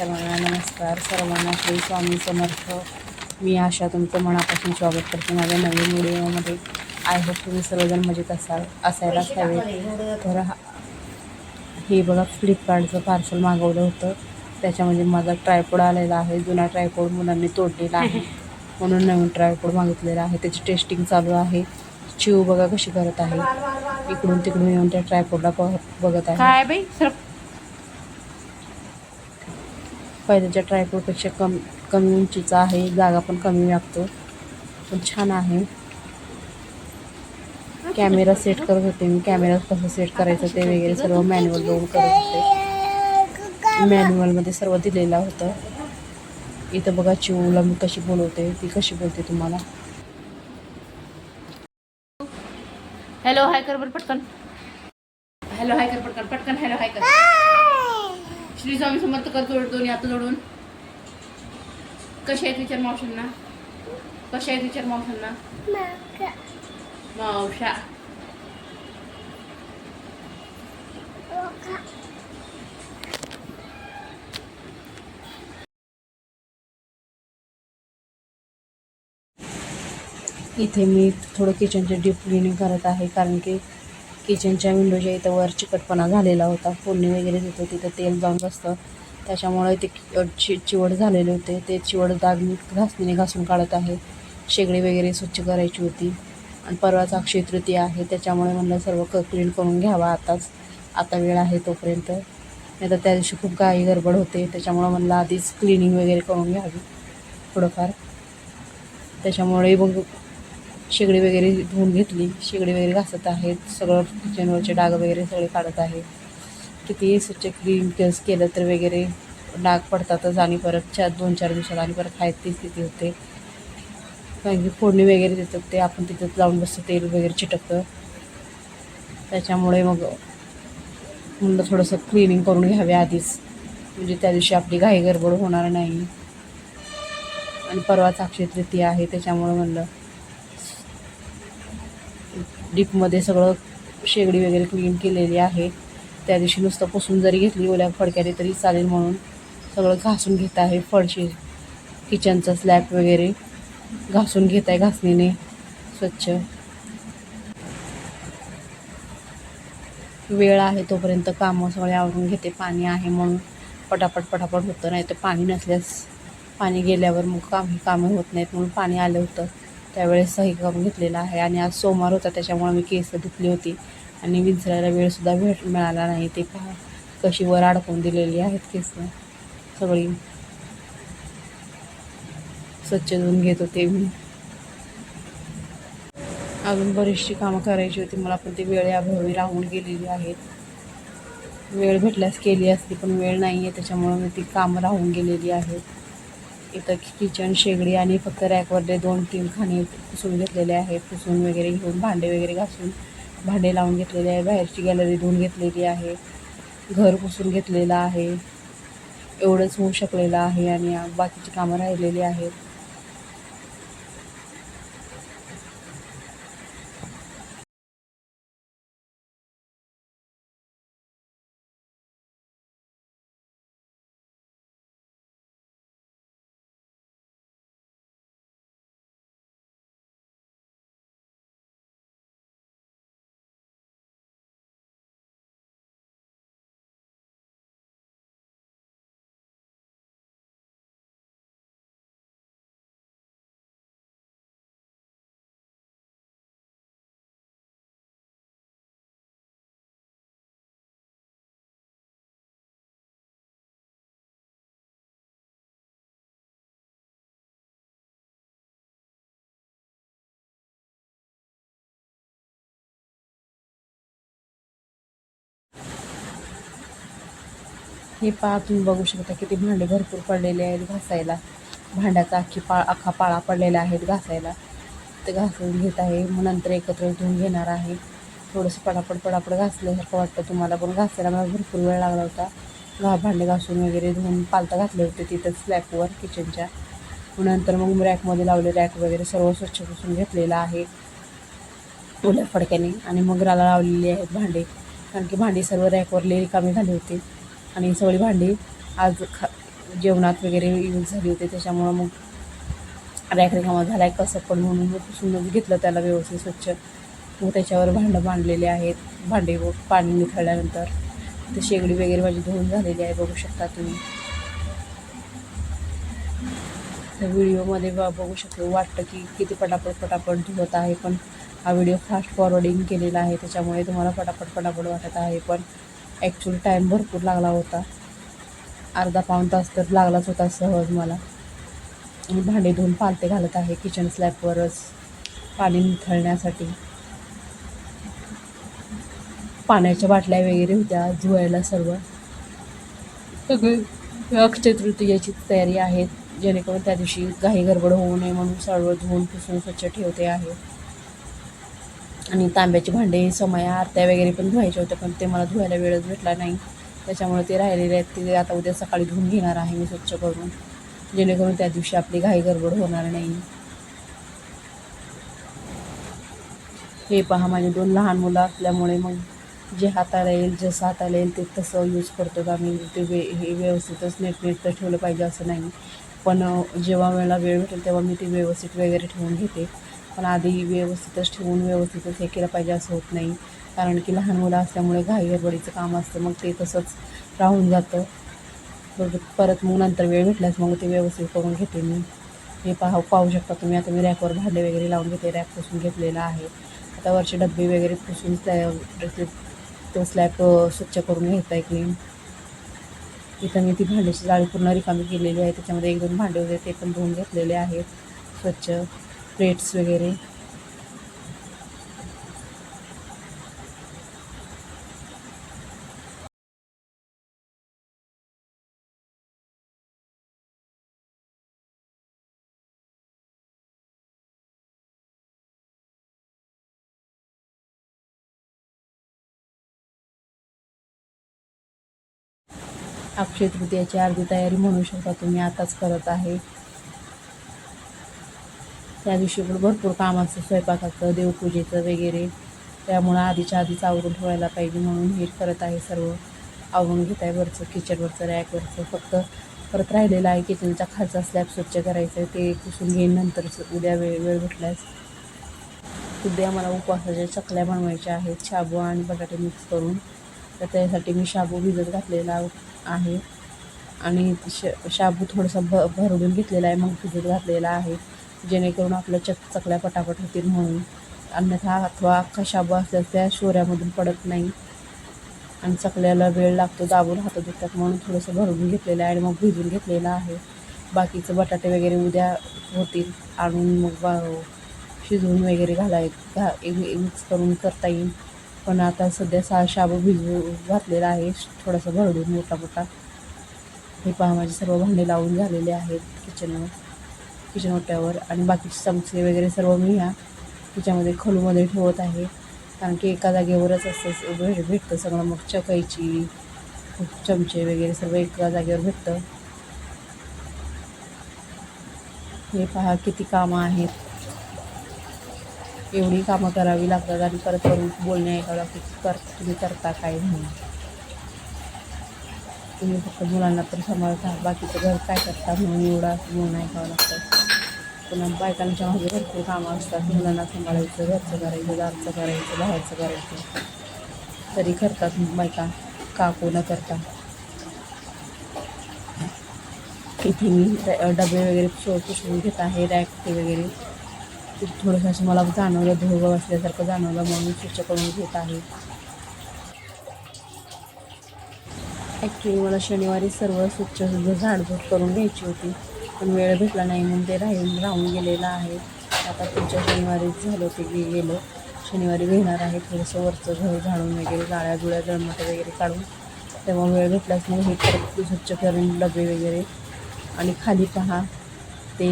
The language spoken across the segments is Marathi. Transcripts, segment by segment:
सर्वांना नमस्कार. सर्वांना श्री स्वामी समर्थ. मी आशा तुमचं मनापासून स्वागत करते. माझ्या नवीन व्हिडिओमध्ये आय होप तुम्ही सर्वजण मजेत असाल असायलाच हवे. तर हा हे बघा फ्लिपकार्टचं पार्सल मागवलं होतं. त्याच्यामध्ये माझा ट्रायपोड आलेला आहे. जुना ट्रायपोड मुलांनी तोडलेला आहे. म्हणून नवीन ट्रायपोड मागितलेला आहे. त्याची टेस्टिंग चालू आहे. चिव बघा कशी करत आहे. इकडून तिकडून येऊन त्या ट्रायपोडला बघत आहे. पहिल्याच्या ट्रायपोडपेक्षा कम कमी उंचीचा आहे. जागा पण कमी लागतो. पण छान आहे. कॅमेरा सेट करत होते मी. कॅमेरा कसं सेट करायचं ते वगैरे सर्व मॅन्युअल बघून करत होते. मॅन्युअलमध्ये सर्व दिलेलं होतं. इथं बघा चिवला मी कशी बोलवते. ती कशी बोलते तुम्हाला. हॅलो हाय कर बरं पटकन. हॅलो हाय कर पटकन. पटकन हॅलो हाय कर. श्री स्वामी समर्थ करतो जोड दोन्ही हात जोडून. कशा आहेत विचार मावशांना? कशा आहेत विचार मावशांना? मावशा. इथे मी थोडं किचनचं डीप क्लिनिंग करत आहे कारण की किचनच्या विंडोच्या इथं वर चिकटपणा झालेला होता. फोडणी वगैरे देतो तिथं तेल जाऊन बसतं. त्याच्यामुळे ते चि चिवड झालेले होते. ते चिवड दाग मी घासणीने घासून काढत आहे. शेगडी वगैरे स्वच्छ करायची होती. आणि परवाच अक्षय तृतीया आहे. त्याच्यामुळे म्हणलं सर्व क क्लीन करून घ्यावा आताच. आता वेळ आहे तोपर्यंत. नाही तर त्या दिवशी खूप काही गडबड होते. त्याच्यामुळं म्हणलं आधीच क्लिनिंग वगैरे करून घ्यावी. थोडंफार. त्याच्यामुळे मग शेगडी वगैरे धुवून घेतली. शेगडी वगैरे घासत आहेत. सगळं किचनवरचे डाग वगैरे सगळे काढत आहे किती स्वच्छ क्लीन केस केलं तर वगैरे डाग पडतातच आणि परत चार दोन चार दिवसात आणि परत आहेत ती स्थिती होते. कारण की फोडणी वगैरे देतात ते आपण तिथं जाऊन बसतं तेल वगैरे चिटकतं. त्याच्यामुळे मग म्हणलं थोडंसं क्लिनिंग करून घ्यावे आधीच. म्हणजे त्या दिवशी आपली घाई गडबड होणार नाही. आणि परवाच अक्षय तृतीया आहे त्याच्यामुळे म्हणलं डीपमध्ये सगळं शेगडी वगैरे क्लीन केलेली आहे. त्या दिवशी नुसतं पुसून जरी घेतली ओल्या फडक्याने तरी चालेल म्हणून सगळं घासून घेत आहे फडशी. किचनचं स्लॅब वगैरे घासून घेत आहे घासणीने स्वच्छ. वेळ आहे तोपर्यंत कामं सगळे आवरून घेते पाणी आहे म्हणून पटापट पटापट होतं नाही तर पाणी नसल्यास पाणी गेल्यावर मग काम कामं होत नाहीत म्हणून पाणी आलं होतं. त्यावेळेस सही करून घेतलेला आहे आणि आज सोमवार होता त्याच्यामुळे मी केस धुतली होती. आणि विंचरायला वेळसुद्धा भेट मिळाला नाही. ते पहा कशी वर अडकून दिलेली आहेत केस. सगळी स्वच्छ धुवून घेत होते मी. अजून बरीचशी कामं करायची होती. मला पण ती वेळेअभावी राहून गेलेली आहेत. वेळ भेटल्यास केली असती पण वेळ नाही आहे त्याच्यामुळं मी ती कामं राहून गेलेली आहेत. इथं किचन शेगडी आणि फक्त रॅकवरले दोन तीन खाणे पुसून घेतलेले आहेत. पुसून वगैरे घेऊन भांडे वगैरे घासून भांडे लावून घेतलेले आहे. बाहेरची गॅलरी धुवून घेतलेली आहे. घर पुसून घेतलेलं आहे. एवढंच होऊ शकलेलं आहे आणि बाकीची कामं राहिलेली आहेत. हे पाळ तुम्ही बघू शकता किती भांडे भरपूर पडलेले आहेत घासायला. भांड्याचा अख्खी पाळ अख्खा पाळा पडलेला आहेत घासायला. ते घासून घेत आहे मग नंतर एकत्र धुवून घेणार आहे. थोडंसं पडापड पडापड घासल्यासारखं वाटतं तुम्हाला पण घासायला मला भरपूर वेळ लागला होता. घा भांडे घासून वगैरे धुवून पालतं घातले होते तिथं स्लॅपवर किचनच्या मग नंतर मग रॅकमध्ये लावले रॅक वगैरे सर्व स्वच्छ पुसून घेतलेलं आहे. ओल्या फडक्याने आणि मग राला लावलेली आहेत भांडे. कारण की भांडी सर्व रॅकवर रिकामी झाली होती. आणि सगळी भांडी आज खा जेवणात वगैरे यूज झाली होती त्याच्यामुळं मग रॅक झाला आहे कसं पण म्हणून मग पुसूनच घेतलं त्याला व्यवस्थित स्वच्छ. मग त्याच्यावर भांडं बांधलेले आहेत भांडे व पाणी निथळल्यानंतर ते शेगडी वगैरे माझी धुवून झालेली आहे बघू शकता तुम्ही. त्या व्हिडिओमध्ये ब- बघू शकतो वाटतं की किती पटापट पटापट धुवत आहे पण हा व्हिडिओ फास्ट फॉरवर्डिंग केलेला आहे त्याच्यामुळे तुम्हाला पटापट पटापट वाटत आहे पण ॲक्च्युली टाईम भरपूर लागला होता. अर्धा पाऊण तास तर लागलाच होता सहज मला. मी भांडे धुवून पालते घालत आहे किचन स्लॅबवरच पाणी निथळण्यासाठी. पाण्याच्या बाटल्या वगैरे होत्या धुवायला सर्व. सगळे अक्षय तृतीयेची तयारी आहे जेणेकरून त्या दिवशी घाई गडबड होऊ नये म्हणून सर्व धुवून पुसून स्वच्छ ठेवते आहे. आणि तांब्याची भांडे समया आरत्या वगैरे पण धुवायच्या होत्या पण ते मला धुवायला वेळच भेटला नाही. त्याच्यामुळे ते राहिलेले आहेत ते आता उद्या सकाळी धुवून घेणार आहे मी स्वच्छ करून. जेणेकरून त्या दिवशी आपली घाई गडबड होणार नाही. हे पहा माझे दोन लहान मुलं असल्यामुळे मग जे हाताला येईल जसं हाताला येईल ते तसं यूज करतो आम्ही. ते वे हे व्यवस्थितच नेटनेटचं ठेवलं पाहिजे असं नाही. पण जेव्हा वेळेला वेळ भेटेल तेव्हा मी ते व्यवस्थित वगैरे ठेवून घेते. पण आधी व्यवस्थितच ठेवून व्यवस्थितच हे केलं पाहिजे असं होत नाही. कारण की लहान मुलं असल्यामुळे घाई गडबडीचं काम असतं मग ते तसंच राहून जातं. परत मग नंतर वेळ भेटल्यास मग ते व्यवस्थित करून घेते मी. हे पाहू पाहू शकता तुम्ही. आता मी रॅकवर भांडे वगैरे लावून घेते रॅक पुसून घेतलेला आहे. आता वरचे डब्बे वगैरे पुसून त्या- तो स्लॅब स्वच्छ करून घ्यायचा आहे क्लीन इथं मी ती भांड्याची जाळी पूर्ण रिकामी केलेली आहे. त्याच्यामध्ये एक दोन भांडे वगैरे ते पण धुवून घेतलेले आहेत. स्वच्छ प्लेट्स वगैरे. अक्षय तृतीयाची अर्धी तयारी म्हणू शकता तुम्ही आताच करत आहे. त्या दिवशी पण भरपूर काम असतं स्वयंपाकाचं देवपूजेचं वगैरे. त्यामुळं आधीच्या आधीच आवरून ठेवायला पाहिजे म्हणून हे करत आहे सर्व. आवरून घेत आहे वरचं किचनवरचं रॅकवरचं. फक्त परत राहिलेलं आहे किचनचा खालचा स्लॅब स्वच्छ करायचं आहे. ते पुसून घेईन नंतर उद्या वेळ वेळ भेटल्यास. उद्या मला उपवासाच्या चकल्या बनवायच्या आहेत शाबू आणि बटाटे मिक्स करून. तर त्यासाठी मी शाबू भिजत घातलेला आहे. आणि श शाबू थोडंसं भ भरडून घेतलेला आहे मग भिजत घातलेला आहे. जेणेकरून आपलं चक चकल्या पटापट होतील म्हणून. अन्यथा अथवा अख्खा शाबू असल्यास त्या शोऱ्यामधून पडत नाही. आणि चकल्याला वेळ लागतो दाबून हातात दुखतात म्हणून थोडंसं भरडून घेतलेलं आहे आणि मग भिजून घेतलेलं आहे. बाकीचं बटाटे वगैरे उद्या होतील आणून मग बा- शिजवून वगैरे घालाय घा मिक्स करून करता येईल. पण आता सध्या सा शाबू भिजू घातलेला आहे. थोडासा भरडून मोठा मोठा. हे पहा माझे सर्व भांडे लावून झालेले आहेत किचनवर किचन ओट्यावर. आणि बाकीचे चमचे वगैरे सर्व मी ह्या तिच्यामध्ये खोलूमध्ये ठेवत आहे. कारण की एका जागेवरच असं भेट भेटतं सगळं. मग चकायची चमचे वगैरे सर्व एका जागेवर भेटतं. हे पहा किती कामं आहेत. एवढी कामं करावी लागतात आणि परत वरून बोलणे ऐकावं लागतं की कर तुम्ही करता काय म्हणून? तुम्ही फक्त मुलांना तर सांभाळता बाकीचं घर काय करता म्हणून एवढं असं ऐकावं लागतं. पुन्हा बायकांच्या मागे भरपूर कामं असतात मुलांना सांभाळायचं घरचं करायचं दारचं करायचं बाहेरचं करायचं. तरी करतात बायका काकू न करता? इथे मी ड- डबे वगैरे शो पुसवून घेत आहे रॅक ते वगैरे. थोडंसं असं मला जाणवलं धुळं असल्यासारखं जाणवलं म्हणून स्वच्छ करून घेत आहे. ॲक्च्युली मला शनिवारी सर्व स्वच्छ झाडझूड करून घ्यायची होती पण वेळ भेटला नाही म्हणून ते राहून राहून गेलेलं आहे. आता पुढच्या शनिवारीच झालं ते गे गेलो. शनिवारी घेणार आहे थोडंसं वरचं घर झाडून वगैरे गाळ्या जुळ्या जळमटं वगैरे काढून. तेव्हा वेळ भेटलाच नाही हे परत स्वच्छ करून डबे वगैरे. आणि खाली पहा ते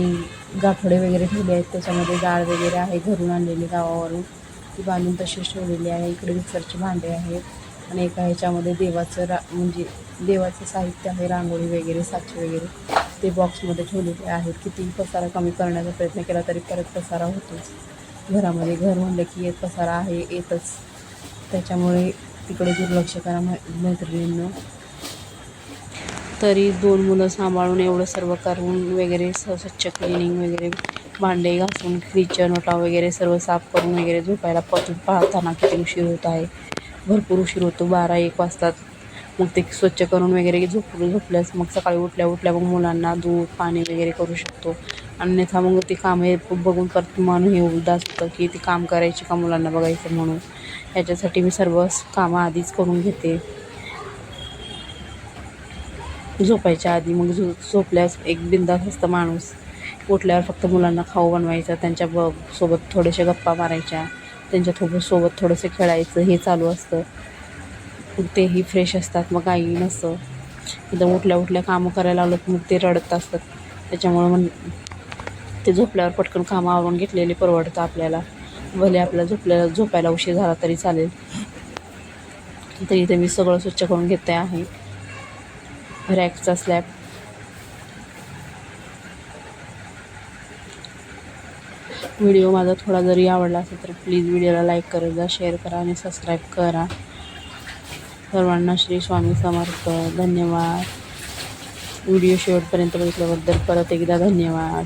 गाठोडे वगैरे ठेवले आहेत. त्याच्यामध्ये डाळ वगैरे आहे. घरून आणलेली गावावरून ती बांधून तशीच ठेवलेली आहे. इकडे मिक्सरचे भांडे आहेत. आणि एका ह्याच्यामध्ये देवाचं रा म्हणजे देवाचं साहित्य आहे. रांगोळी वगैरे साचे वगैरे ते बॉक्समध्ये ठेवलेले आहेत. कितीही पसारा कमी करण्याचा प्रयत्न केला तरी परत पसारा होतोच. घरामध्ये घर म्हणलं की एक पसारा आहे येतच. त्याच्यामुळे तिकडे दुर्लक्ष करा मैत्रिणींना. तरी दोन मुलं सांभाळून एवढं सर्व करून वगैरे स स्वच्छ क्लिनिंग वगैरे भांडे घासून किचन ओटा वगैरे सर्व साफ करून वगैरे झोपायला पतून पाहताना किती उशीर होत आहे. भरपूर उशीर होतो. बारा एक वाजतात. मग ते स्वच्छ करून वगैरे झोप झोपल्यास मग सकाळी उठल्या उठल्या मग मुलांना दूध पाणी वगैरे करू शकतो. अन्यथा मग ते काम हे बघून परत मन हे उदास होतं की ते काम करायची का मुलांना बघायचं म्हणून. याच्यासाठी मी सर्व कामं आधीच करून घेते. झोपायच्या आधी मग झो झोपल्यास एक बिंदास असतं माणूस. उठल्यावर फक्त मुलांना खाऊ बनवायचं त्यांच्या ब सोबत थोड्याशा गप्पा मारायच्या त्यांच्या थोबत सोबत थोडंसं खेळायचं हे चालू असतं. मग तेही फ्रेश असतात मग काही नसतं. एकदम उठल्या उठल्या कामं करायला लागलं की मग ते रडत असतात. त्याच्यामुळं मग ते झोपल्यावर पटकन कामं आवरून घेतलेले परवडतं आपल्याला. भले आपल्या झोपल्याला झोपायला उशीर झाला तरी चालेल. तरी इथे मी सगळं स्वच्छ करून घेते आहे. रॅकचा स्लॅब व्हिडिओ माझा थोडा जरी आवडला असेल तर प्लीज व्हिडिओला लाईक करत जा शेअर करा आणि सबस्क्राईब करा. सर्वांना श्री स्वामी समर्थ. धन्यवाद. व्हिडिओ शेवटपर्यंत बघितल्याबद्दल परत एकदा धन्यवाद.